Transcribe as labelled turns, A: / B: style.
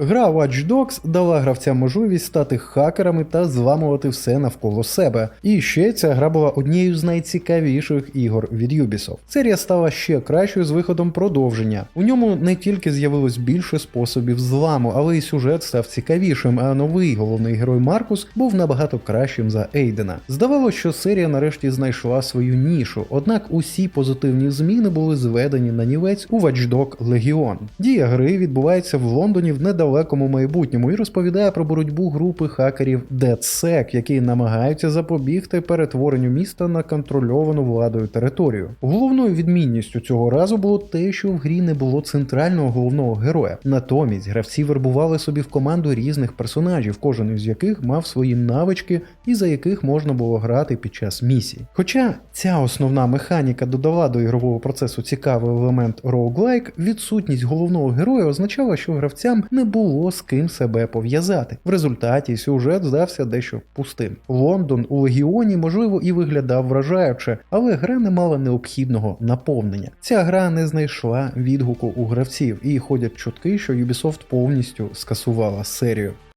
A: Гра Watch Dogs дала гравцям можливість стати хакерами та зламувати все навколо себе. І ще ця гра була однією з найцікавіших ігор від Ubisoft. Серія стала ще кращою з виходом продовження. У ньому не тільки з'явилось більше способів зламу, але й сюжет став цікавішим, а новий головний герой Маркус був набагато кращим за Ейдена. Здавалося, що серія нарешті знайшла свою нішу, однак усі позитивні зміни були зведені на нівець у Watch Dogs Legion. Дія гри відбувається в Лондоні в недалекому майбутньому і розповідає про боротьбу групи хакерів DedSec, які намагаються запобігти перетворенню міста на контрольовану владою територію. Головною відмінністю цього разу було те, що в грі не було центрального головного героя. Натомість гравці вербували собі в команду різних персонажів, кожен із яких мав свої навички і за яких можна було грати під час місій. Хоча ця основна механіка додала до ігрового процесу цікавий елемент роуглайк, відсутність головного героя означала, що гравцям не було з ким себе пов'язати. В результаті сюжет здався дещо пустим. Лондон у легіоні, можливо, і виглядав вражаюче, але гра не мала необхідного наповнення. Ця гра не знайшла відгуку у гравців, і ходять чутки, що Ubisoft повністю скасувала серію.